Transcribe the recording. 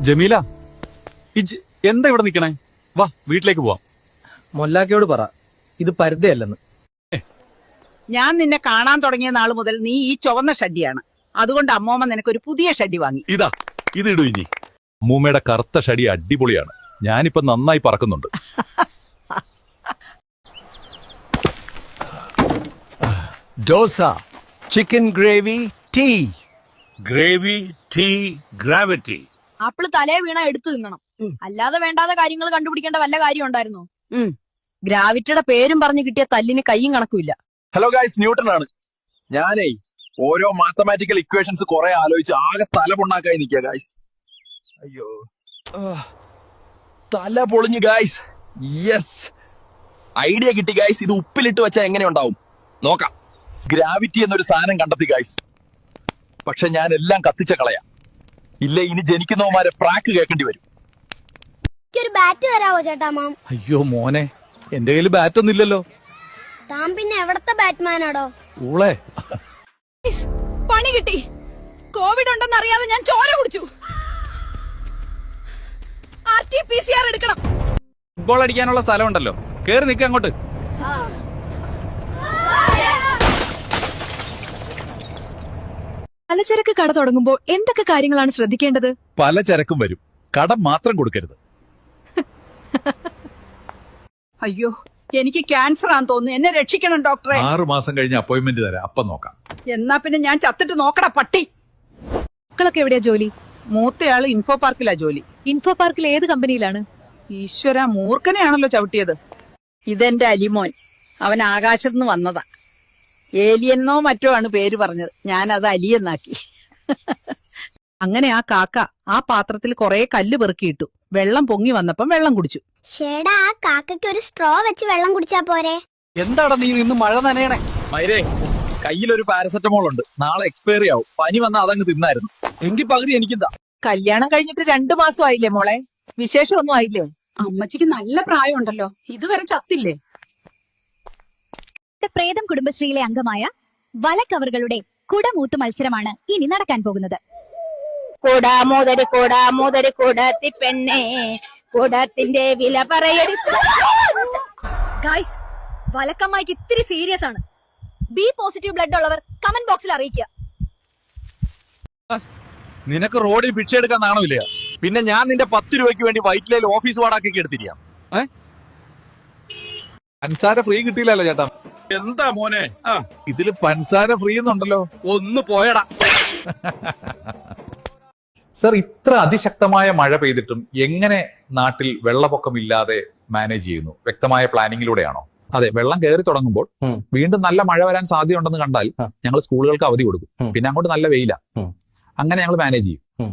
ജമീല ഇജ് എന്താ ഇവിടെ നിക്കണേ? വാ വീട്ടിലേക്ക് പോവാം. മൊല്ലാക്കയോട് പറ. ഇത് പരുതയല്ലെന്ന് ഞാൻ നിന്നെ കാണാൻ തുടങ്ങിയ നാൾ മുതൽ നീ ഈ ചുവന്ന ഷഡ്ഡിയാണ് അതുകൊണ്ട് അമ്മോമ്മ നിനക്കൊരു പുതിയ ഷഡ്ഡി വാങ്ങി. ഇതാ ഇത് ഇടൂ ഇനി. അമ്മൂമ്മയുടെ കറുത്ത ഷടി അടിപൊളിയാണ്. ഞാനിപ്പോ നന്നായി പറക്കുന്നുണ്ട്. Dosa chicken gravy tea. Gravy tea gravity. Apple തലേ വീണ എടുത്തു തിന്നണം. അല്ലാതെ വേണ്ടാത്ത കാര്യങ്ങൾ കണ്ടുപിടിക്കേണ്ട വല്ല കാര്യം ഉണ്ടായിരുന്നോ? ഗ്രാവിറ്റിയുടെ പേരും പറഞ്ഞു കിട്ടിയ തല്ലിന് കൈയും കണക്കുമില്ല. ഹലോ ഗൈസ് ന്യൂട്ടൺ ആണ്. ഞാനേ ഓരോ മാത്തമാറ്റിക്കൽ ഇക്വേഷൻസ് കുറെ ആലോചിച്ച് ആകെ തല പൊണ്ണാക്കായി നിൽക്കുക ഗൈസ് അയ്യോ. തല പൊളിഞ്ഞു ഗൈസ് യെസ് ഐഡിയ കിട്ടി ഗൈസ് ഇത് ഉപ്പിലിട്ട് വെച്ചാൽ എങ്ങനെ ഉണ്ടാവും? നോക്കാം. ഗ്രാവിറ്റി എന്നൊരു സാധനം കണ്ടെത്തി ഗൈസ് പക്ഷെ ഞാൻ എല്ലാം കത്തിച്ച കളയാം. ഇല്ല ഇനി ജനിക്കുന്നവന്മാരെ പ്രാക്ക് കേൾക്കേണ്ടി വരും. എനിക്കൊരു ബാറ്റ് തരാവോ ചേട്ടാ മാം? അയ്യോ മോനെ എന്റെ കയ്യിൽ ബാറ്റൊന്നും ഇല്ലല്ലോ. താൻ പിന്നെ എവിടത്തെ ബാറ്റ്മാനാടോ ഊളെ. പണി കിട്ടി. കോവിഡ് ഉണ്ടെന്ന് അറിയാതെ ഞാൻ ചോര കുടിച്ചു. R T P C R എടുക്കണം. ഫുട്ബോൾ അടിക്കാനുള്ള സ്ഥലമുണ്ടല്ലോ. കേറി നിക്ക അങ്ങോട്ട്. പലചരക്ക് കട തുടങ്ങുമ്പോൾ എന്തൊക്കെ കാര്യങ്ങളാണ് ശ്രദ്ധിക്കേണ്ടത്? പലചരക്കും വരും. കടം മാത്രം കൊടുക്കരുത്. അയ്യോ എനിക്ക് ക്യാൻസർ ആണെന്ന് തോന്നുന്നു. എന്നെ രക്ഷിക്കണം ഡോക്ടറെ. ആറു മാസം കഴിഞ്ഞ് അപ്പോയിന്റ്മെന്റ് തരാം. അപ്പം നോക്കാം. എന്നാ പിന്നെ ഞാൻ ചത്തിട്ട് നോക്കട പട്ടി. മക്കളൊക്കെ എവിടെയാ ജോലി? മൂത്തയാൾ ഇൻഫോ പാർക്കിലാ ജോലി. ഇൻഫോ പാർക്കിൽ ഏത് കമ്പനിയിലാണ്? ഈശ്വര മൂർഖനെയാണല്ലോ ചവിട്ടിയത്. ഇതെന്റെ അലിമോൻ. അവൻ ആകാശത്ത് നിന്ന് വന്നതാ. ഏലിയെന്നോ മറ്റോ ആണ് പേര് പറഞ്ഞത്. ഞാൻ അത് അലിയെന്നാക്കി. അങ്ങനെ ആ കാക്ക ആ പാത്രത്തിൽ കുറെ കല്ല് പെറുക്കിയിട്ടു. വെള്ളം പൊങ്ങി വന്നപ്പം വെള്ളം കുടിച്ചു. ആ കാക്കയ്ക്ക് ഒരു സ്ട്രോ വെച്ച് വെള്ളം കുടിച്ചാ പോരെ. എന്താടാ നീ ഇന്ന് മഴ നനയണേ? മൈരേ കയ്യിലൊരു പാരസെറ്റമോൾ ഉണ്ട്. നാളെ എക്സ്പയറി ആവും. പനി വന്ന അതങ്ങ് തിന്നായിരുന്നു. എങ്കിൽ പകുതി എനിക്കെന്താ? കല്യാണം കഴിഞ്ഞിട്ട് രണ്ടു മാസം ആയില്ലേ മോളെ? വിശേഷം ഒന്നും ആയില്ലേ? അമ്മച്ചിക്ക് നല്ല പ്രായമുണ്ടല്ലോ. ഇതുവരെ ചത്തില്ലേ? പ്രേതം കുടുംബശ്രീയിലെ അംഗമായ വലക്കവറുകളുടെ കുടമൂത്ത് മത്സരമാണ് ഇനി നടക്കാൻ പോകുന്നത്. കൊടാമോദര് കൊടാമോദര് കൊടത്തി പെണ്ണേ കൊടത്തിന്റെ വില പറയരുത് ഗായ്സ് വലക്കമ്മായിക്ക് ഇത്തിരി സീരിയസ് ആണ്. ബി പോസിറ്റീവ് ബ്ലഡ് ഉള്ളവർ കമന്റ് ബോക്സിൽ അറിയിക്കുക. നിനക്ക് റോഡിൽ ഭിക്ഷ എടുക്കാൻ നാണമില്ല. പിന്നെ ഞാൻ നിന്റെ പത്ത് രൂപയ്ക്ക് വേണ്ടി വൈറ്റ് ലൈൻ ഓഫീസ് വാടാക്കി എടുത്തിരിക്കാം. പൻസാര ഫ്രീ കിട്ടിയില്ലല്ലോ ചേട്ടാ. എന്താ മോനെ ആ ഇതിൽ പൻസാര ഫ്രീ എന്നുണ്ടല്ലോ ഒന്ന് പോയടാ സർ ഇത്ര അതിശക്തമായ മഴ പെയ്തിട്ടും എങ്ങനെ നാട്ടിൽ വെള്ളപ്പൊക്കമില്ലാതെ മാനേജ് ചെയ്യുന്നു വ്യക്തമായ പ്ലാനിങ്ങിലൂടെയാണോ അതെ വെള്ളം കയറി തുടങ്ങുമ്പോൾ ഉം. വീണ്ടും നല്ല മഴ വരാൻ സാധ്യതയുണ്ടെന്ന് കണ്ടാൽ ആ. ഞങ്ങൾ സ്കൂളുകൾക്ക് അവധി കൊടുക്കും ഉം. പിന്നെ അങ്ങോട്ട് നല്ല വെയില ഉം. അങ്ങനെ ഞങ്ങൾ മാനേജ് ചെയ്യും ഉം.